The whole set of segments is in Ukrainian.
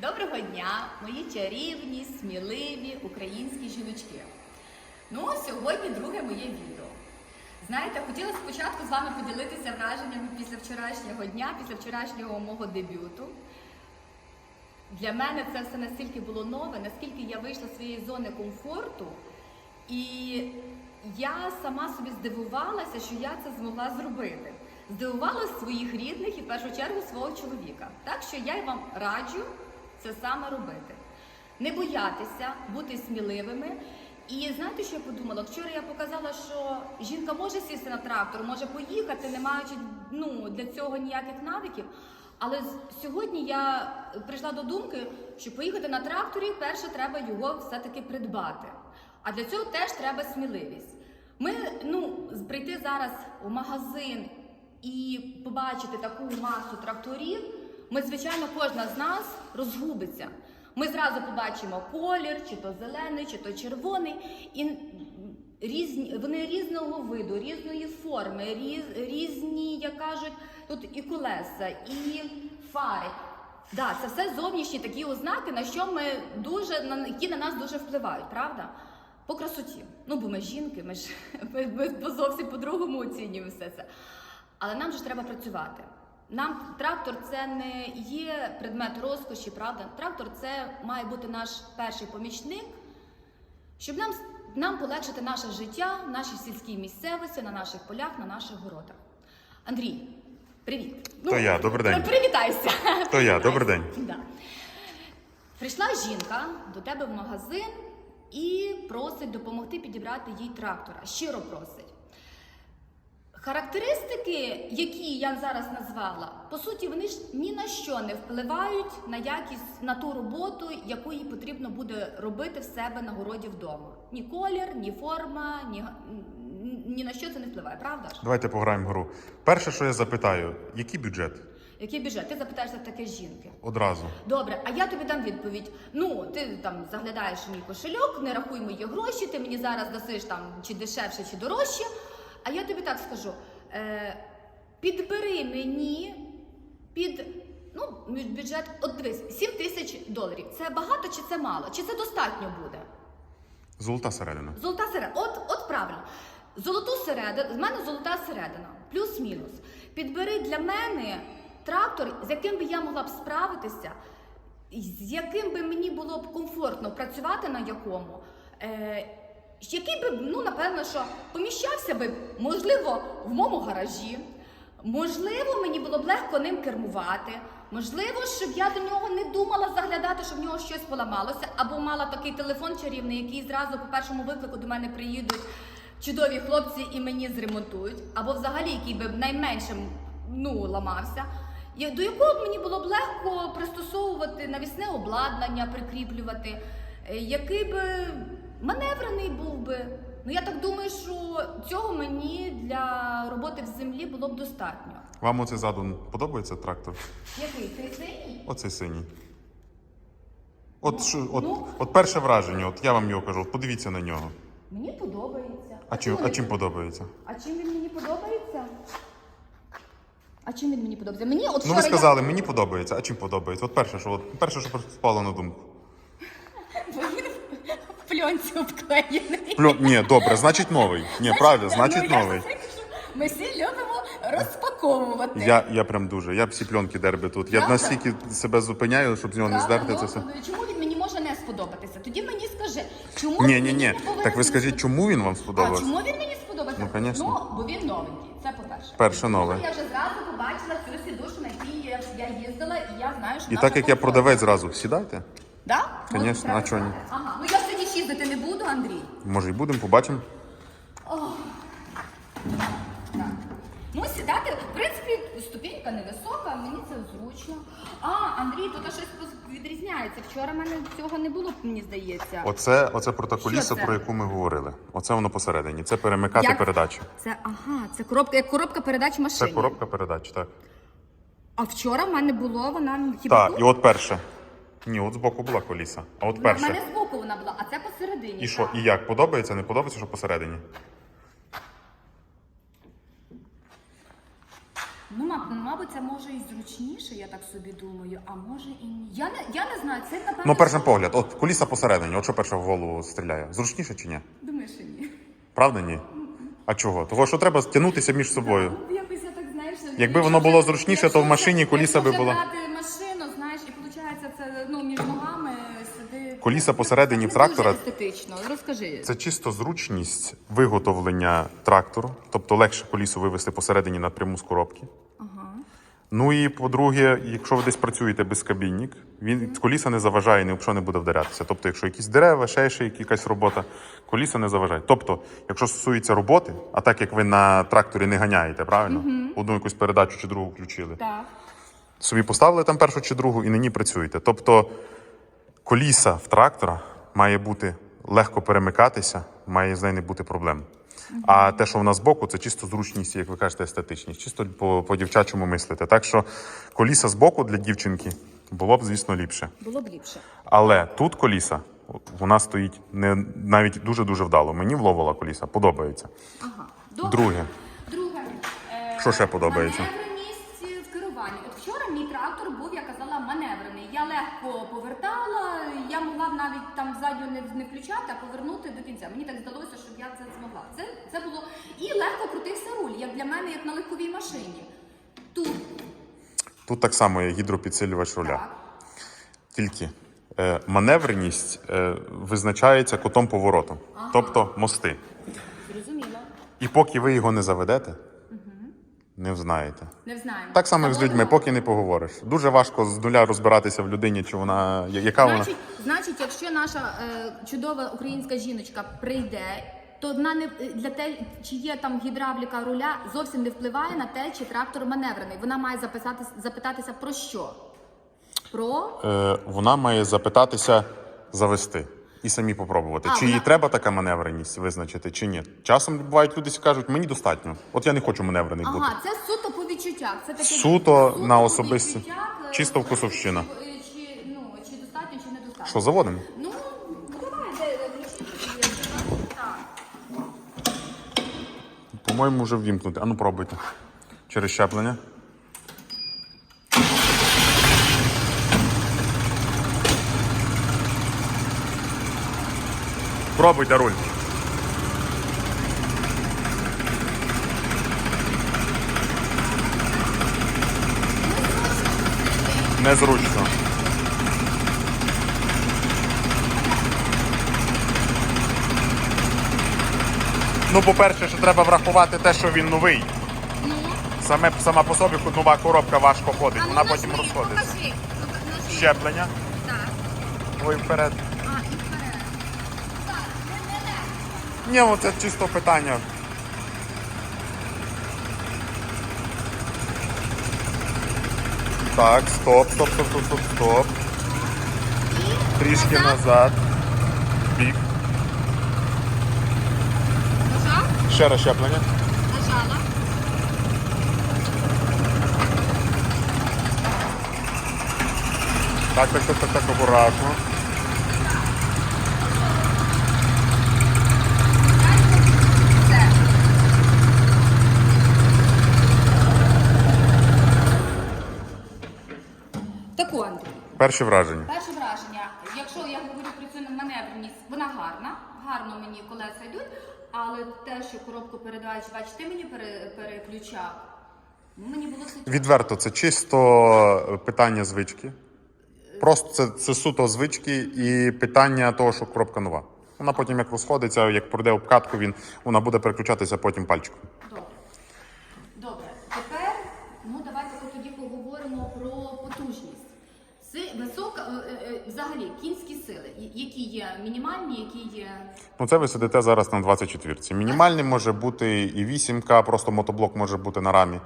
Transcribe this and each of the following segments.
Доброго дня, мої чарівні, сміливі українські жіночки. Ну, сьогодні друге моє відео. Знаєте, хотіла спочатку з вами поділитися враженнями після вчорашнього дня, після вчорашнього мого дебюту. Для мене це все настільки було нове, наскільки я вийшла з своєї зони комфорту, і я сама собі здивувалася, що я це змогла зробити. Здивувала своїх рідних і в першу чергу свого чоловіка. Так що я вам раджу це саме робити. Не боятися, бути сміливими. І знаєте, що я подумала? Вчора я показала, що жінка може сісти на трактор, може поїхати, не маючи ну, для цього ніяких навиків. Але сьогодні я прийшла до думки, що поїхати на тракторі, перше треба його все-таки придбати. А для цього теж треба сміливість. Ми ну, прийти зараз в магазин і побачити таку масу тракторів, ми, звичайно, кожна з нас розгубиться. Ми зразу побачимо колір, чи то зелений, чи то червоний, і різні, вони різного виду, різної форми, різ, різні, як кажуть, тут і колеса, і фари. Да, це все зовнішні такі ознаки, на що ми дуже на які на нас дуже впливають, правда? По красоті. Ну, бо ми жінки, ми ж ми, ми зовсім по-другому оцінюємо все це. Але нам же треба працювати. Нам трактор це не є предмет розкоші, правда? Трактор це має бути наш перший помічник, щоб нам, нам полегшити наше життя в нашій сільській місцевості, на наших полях, на наших городах. Андрій, привіт. Ну, То я, добрий день. Привітайся. То я, добрий день. Да. Прийшла жінка до тебе в магазин і просить допомогти підібрати їй трактора. Щиро просить. Характеристики, які я зараз назвала, по суті, вони ж ні на що не впливають на якість на ту роботу, яку їй потрібно буде робити в себе на городі вдома. Ні колір, ні форма, ні, ні на що це не впливає, правда ж? Давайте пограємо в гру. Перше, що я запитаю, який бюджет? Який бюджет? Ти запитаєшся таке жінки. Одразу. Добре, а я тобі дам відповідь. Ну, ти там заглядаєш в мій кошельок, не рахуй мої гроші, ти мені зараз дасиш там чи дешевше, чи дорожче. А я тобі так скажу: е, підбери мені під ну, бюджет, от дивись, 7 тисяч доларів. Це багато чи це мало? Чи це достатньо буде? Золота середина. Золота середина. От, от правильно. Золоту середину, з мене золота середина, плюс-мінус. Підбери для мене трактор, з яким би я могла б справитися, з яким би мені було б комфортно працювати на якому. Е, який би, ну, напевно, що поміщався би, можливо, в моєму гаражі. Можливо, мені було б легко ним кермувати. Можливо, щоб я до нього не думала заглядати, щоб в нього щось поламалося, або мала такий телефон чарівний, який зразу по першому виклику до мене приїдуть чудові хлопці і мені зремонтують, або взагалі який би найменшим ну, ламався. До якого б мені було б легко пристосовувати навісне обладнання, прикріплювати, е, який би маневрений був би. Ну я так думаю, що цього мені для роботи в землі було б достатньо. Вам оцей задум подобається трактор? Який цей синій? Оцей синій. От, що, от, ну. от перше враження, от я вам його кажу, от подивіться на нього. Мені подобається. А чим, а чим подобається? А чим він мені подобається? А чим він мені подобається? Мені от Ну ви я- сказали, мені подобається, а чим подобається? От перше, що от перше, що спало на думку. Бо пленці обклеєний. Пльон... Ні, добре, значить новий. Ні, правда, значить ну, новий. це кажу, Ми всі любимо розпаковувати. Я, я прям дуже. Я всі пленки дерби тут. Я Правда? настільки себе зупиняю, щоб з нього не Правда? здерти це Ну, все. Чому він мені може не сподобатися? Тоді мені скажи, чому Ні, він ні, мені ні. не повинен Так ви скажіть, чому він вам А сподобався? чому він мені сподобався? Ну, конечно. Ну, бо він новенький. Це по-перше. Перше нове. Ну, Я вже зразу побачила цю сідушку, на якій я, я їздила, і я знаю, що І наша так як я комфортна. продавець зразу, сідайте. Да? Конечно, а чого ні? Ага. Ну я їздити не буду, Андрій. Може, і будемо, побачимо. Так. Ну, сідати, в принципі, ступенька невисока, мені це зручно. А, Андрій, тут щось відрізняється. Вчора в мене цього не було, мені здається. Оце, оце про та коліса, про яку ми говорили. Оце воно посередині. Це перемикати Як? передачу. Це ага, це коробка, як коробка передач Це коробка передач, так. А вчора в мене було, вона хіба Так, тут? і от перше. Ні, от збоку була коліса. А от У мене перше. збоку вона була, а це посередині. І що? так. І як? Подобається, не подобається, що посередині? Ну, ма- мабуть, це може і зручніше, я так собі думаю, а може і ні. Я не, я не знаю, це напевно. Ну, перший погляд, от куліса посередині, от що перше в голову стріляє. Зручніше чи ні? Думаю, що ні. Правда, ні? А чого? Того, що треба тягнутися між собою. Ну, якось я так знаєш. Якби воно було вже- зручніше, то в машині вже- коліса би якщо була. брати виходить, це ну між ногами сиди. Коліса посередині в трактора- Дуже естетично. Розкажи. Це чисто зручність виготовлення трактору, тобто легше колісо вивести посередині напряму з коробки. Ага. Ну і по-друге, якщо ви десь працюєте без кабінник, він коліса не заважає, ні об що не буде вдарятися. Тобто, якщо якісь дерева, ще ще якась робота, коліса не заважає. Тобто, якщо стосується роботи, а так як ви на тракторі не ганяєте, правильно? Одну якусь передачу чи другу включили. Так. Собі поставили там першу чи другу і на ній працюєте. Тобто коліса в трактора має бути легко перемикатися, має з нею не бути проблем. А те, що в нас збоку, це чисто зручність, як ви кажете, естетичність, чисто по, по дівчачому мислити. Так що коліса збоку для дівчинки було б, звісно, ліпше. Було б ліпше. Але тут коліса вона стоїть не навіть дуже дуже вдало. Мені вловила коліса, подобається. Ага. Друге, Друге. Що ще подобається? Керуванні. От вчора мій трактор був, я казала, маневрений. Я легко повертала, я могла б навіть там задню не, не включати, а повернути до кінця. Мені так здалося, щоб я це змогла. Це, це було і легко крутився руль, як для мене, як на легковій машині. Тут тут так само є гідропідсилювач руля. так. Тільки е, маневреність е, визначається кутом повороту, тобто мости. Зрозуміло. І поки ви його не заведете, не взнаєте. Не знаємо. Так само, як з людьми, поки не поговориш. Дуже важко з нуля розбиратися в людині, чи вона яка вона. Значить, значить, якщо наша е, чудова українська жіночка прийде, то вона не для те, чи є там гідравліка руля, зовсім не впливає на те, чи трактор маневрений. Вона має записати, запитатися про що? Про Е, вона має запитатися завести і самі попробувати. А, чи їй треба така маневреність визначити, чи ні. Часом бувають люди, які кажуть, мені достатньо. От я не хочу маневрений бути. ага, це суто по відчуттях. Це таке Суто на особисті- е, чисто вкусовщина. Чи, чи, ну, чи достатньо, чи недостатньо. Що заводимо? Ну, давай. По-моєму, вже ввімкнути. Ану, пробуйте. Через щеплення. Пробуйте руль. Незручно. Ну, по-перше, що треба врахувати те, що він новий. Ну, Саме сама по собі нова коробка важко ходить, а вона потім розходиться. Ну. Щеплення. Так. Ой, вперед. А, і вперед. Так, не, не, не. Ні, оце чисто питання. Так, стоп, стоп, стоп, стоп, стоп, стоп. Трішки назад. Бік. Нажав? Ще раз щеплення. Нажала. Так, так, так, так, так, акуратно. Все. Так, Перші враження. перше враження. Якщо я говорю про цю маневреність, вона гарна, гарно мені колеса йдуть, але те, що коробку передач, бач, ти мені пере, переключав, мені було це Відверто, це чисто питання звички. Просто це, це суто звички і питання того, що коробка нова. Вона потім як розходиться, як пройде обкатку, він, вона буде переключатися потім пальчиком. Добре. Тепер ну давайте тоді поговоримо про потужність. Це висока, е, е, взагалі кінські сили, і- які є мінімальні, які є. Ну, це ви сидите зараз на 24-ці. Мінімальний може бути і 8К, просто мотоблок може бути на рамі.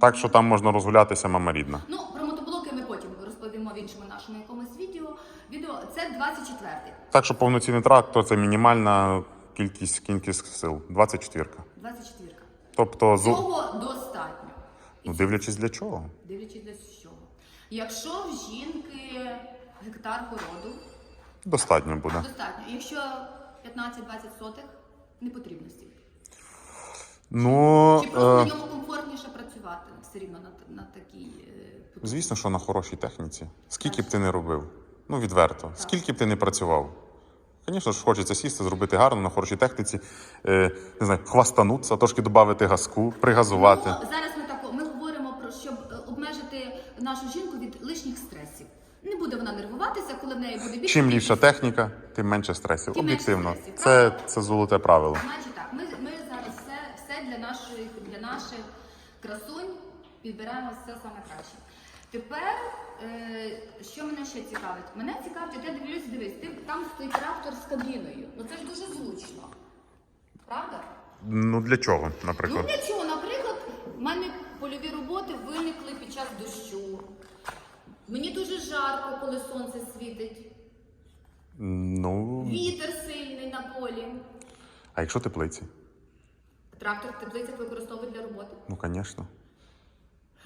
Так що там можна розгулятися, мама рідна. Ну, про мотоблоки ми потім розповімо в іншому нашому якомусь відео. Відео це 24-й. Так що повноцінний трактор це мінімальна кількість кількість сил 24-ка. 24-ка. Тобто, зу... Цього достатньо. Ну, дивлячись для чого. дивлячись для чого. Якщо в жінки гектар городу, Достатньо буде. достатньо. Якщо 15-20 сотих, не потрібно стільки. Ну, Чи просто на е, ньому комфортніше працювати? все рівно на, на такій. е, Звісно, що на хорошій техніці. Скільки б ти не робив? Ну, відверто. Скільки б ти не працював? Звісно ж, хочеться сісти, зробити гарно на хорошій техніці, е, не знаю, хвастанутися, трошки додати газку, пригазувати. Ну, зараз ми тако, ми говоримо про щоб е, обмежити нашу жінку від лишніх буде вона нервуватися, коли в неї буде більше. Чим ліпша техніка, тим менше стресів. Тим менше Об'єктивно. стресів, Це, це золоте правило. Значить так, ми, ми зараз все, все для наших для наших красунь підбираємо все саме краще. Тепер, е, що мене ще цікавить? Мене цікавить, от я дивлюсь, дивись, ти, там стоїть трактор з кабіною. Ну це ж дуже зручно. Правда? Ну для чого, Ну наприклад? для чого? Наприклад, в мене польові роботи виникли під час дощу. Мені дуже жарко, коли сонце світить. Ну, Вітер сильний на полі. а якщо теплиці? Трактор в теплицях використовують для роботи. Ну, звісно.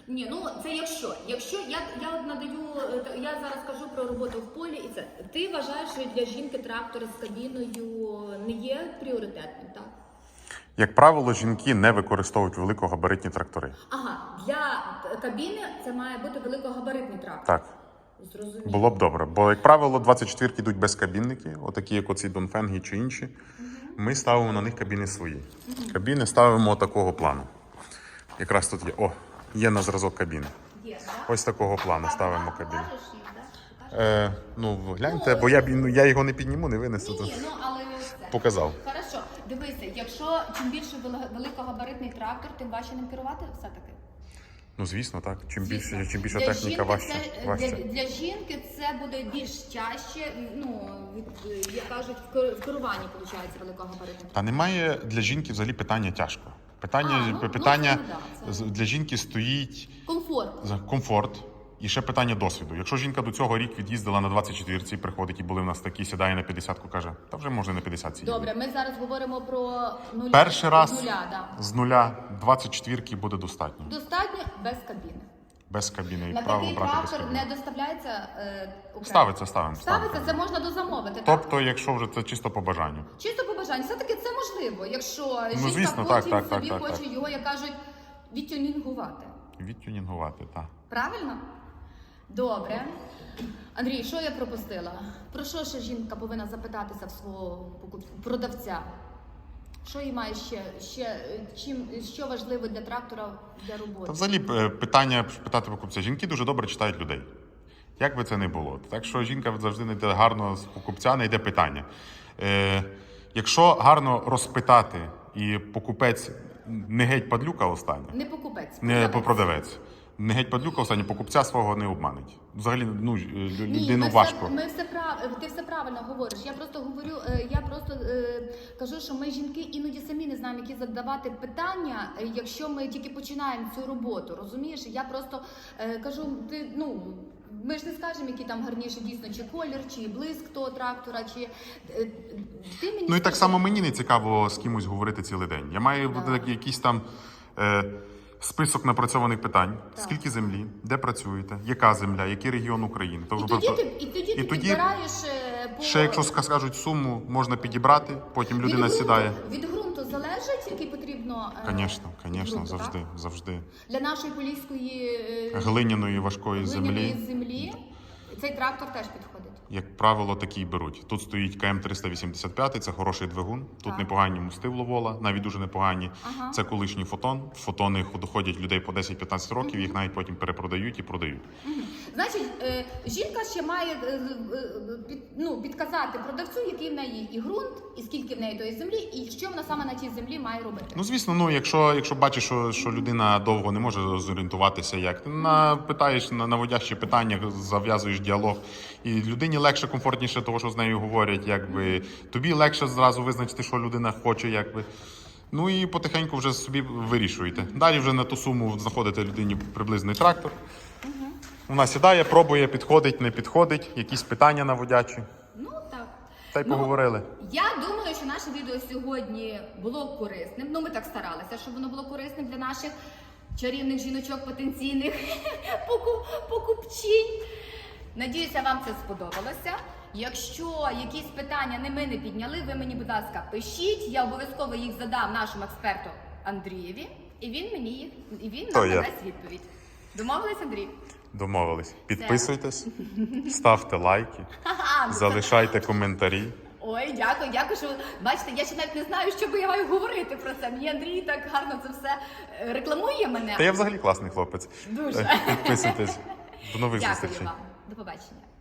Ні, ну це якщо. Якщо я, я от надаю, е, я зараз кажу про роботу в полі, і це ти вважаєш, що для жінки трактор з кабіною не є пріоритетним, так? Як правило, жінки не використовують великогабаритні трактори. Ага, для кабіни це має бути великогабаритний трактор. Так. Зрозуміло. Було б добре. Бо, як правило, 24 йдуть без кабінники, отакі, як оці Донфенги чи інші. Ми ставимо на них кабіни свої. Кабіни ставимо такого плану. Якраз тут є. О, є на зразок кабіни. Є, так? Ось такого плану ставимо кабіни. так? Е, ну, гляньте, бо я, б- ну, я його не підніму, не винесу. Ні, ні, ну але це. Показав. Хорошо, дивися, якщо чим більше великогабаритний трактор, тим важче ним керувати все-таки. Ну, звісно, так. Чим більше, чим більша Для техніка, жінки важче. це, важче. Для, для жінки це буде більш чаще, ну, як кажуть, в керуванні, виходить, великогабаритний Та немає для жінки взагалі питання тяжко. Питання, А, ну, питання ну, да, це- для жінки стоїть Комфорт. комфорт і ще питання досвіду. Якщо жінка до цього рік від'їздила на 24-ці, приходить і були в нас такі, сідає на 50-ку, каже, та вже можна на 50 сидіти. Добре, ми зараз говоримо про нуля. Перший раз нуля, да. з нуля 24-ки буде достатньо. Достатньо без кабіни. Без кабіни, На як правило, такий брати без трактор кабіни. не доставляється е, окремо. Ставиться, ставимо. Ставиться, це можна дозамовити, так? Тобто, якщо вже це чисто по бажанню. Чисто по бажанню, все-таки це можливо, якщо жінка Ну, звісно, потім так, так, собі так, так, хоче так. його, як кажуть, відтюнінгувати. Відтюнінгувати, так. Правильно? Добре. Андрій, що я пропустила? Про що ще жінка повинна запитатися в свого покуп- продавця? Що їй має ще, ще чим, що важливо для трактора для роботи? Та взагалі е, питання питати покупця. Жінки дуже добре читають людей. Як би це не було. Так що жінка завжди знайде гарно з покупця, знайде питання. Е, якщо гарно розпитати і покупець не геть падлюка остання, Не покупець. не продавець. Не геть падлюка останнє, покупця свого не обманить. Взагалі, ну, Ні, людину ми важко. Все, ми все прав... Ти все правильно говориш. Я просто говорю, е, я просто е, кажу, що ми жінки іноді самі не знаємо, які задавати питання, е, якщо ми тільки починаємо цю роботу. Розумієш? Я просто е, кажу, ти ну. Ми ж не скажемо, який там гарніше дійсно, чи колір, чи блиск того трактора, чи е, ти мені Ну і так само мені не цікаво з кимось говорити цілий день. Я маю Да. якийсь там е, список напрацьованих питань: Так. скільки землі, де працюєте, яка земля, який регіон України. І Тобто, тоді тобто, ти, і тоді і ти тоді підбираєш е, по ще якщо ска- скажуть суму, можна підібрати, потім від людина ґрунту- сідає. Від ґрунту залежить, який потрібно е, Звісно, звісно, ґрунту, завжди, завжди. Для нашої поліської е, Глиняної важкої глиняної землі, землі цей трактор теж підходить. Як правило, такі й беруть. Тут стоїть КМ 385, це хороший двигун. Тут Так. непогані мости в Ловола, навіть дуже непогані. Ага. Це колишній фотон. Фотони доходять людей по 10-15 років, їх навіть потім перепродають і продають. Значить, е, жінка ще має е, е, ну, підказати продавцю, який в неї і ґрунт, і скільки в неї тої землі, і що вона саме на тій землі має робити. Ну, звісно, ну якщо, якщо бачиш, що, що людина довго не може зорієнтуватися, як ти на, питаєш на наводящі питання, зав'язуєш діалог, і людині легше, комфортніше того, що з нею говорять, якби тобі легше зразу визначити, що людина хоче, якби. Ну і потихеньку вже собі вирішуєте. Далі вже на ту суму знаходите людині приблизний трактор. Вона сідає, пробує, підходить, не підходить, якісь питання наводячі. Ну так. Та й Ну, поговорили. Я думаю, що наше відео сьогодні було корисним. Ну, ми так старалися, щоб воно було корисним для наших чарівних жіночок, потенційних поку- покупчинь. Надіюся, вам це сподобалося. Якщо якісь питання не ми не підняли, ви мені, будь ласка, пишіть. Я обов'язково їх задам нашому експерту Андрієві. І він мені і він нам я. відповідь. Домовились, Андрій? Домовились. Підписуйтесь, ставте лайки, ну залишайте коментарі. Ой, дякую, дякую, що бачите, я ще навіть не знаю, що би я маю говорити про це. Мені Андрій так гарно це все е, рекламує мене. Та я взагалі класний хлопець. Дуже. Е, Підписуйтесь. До нових Дякую зустрічей. До побачення.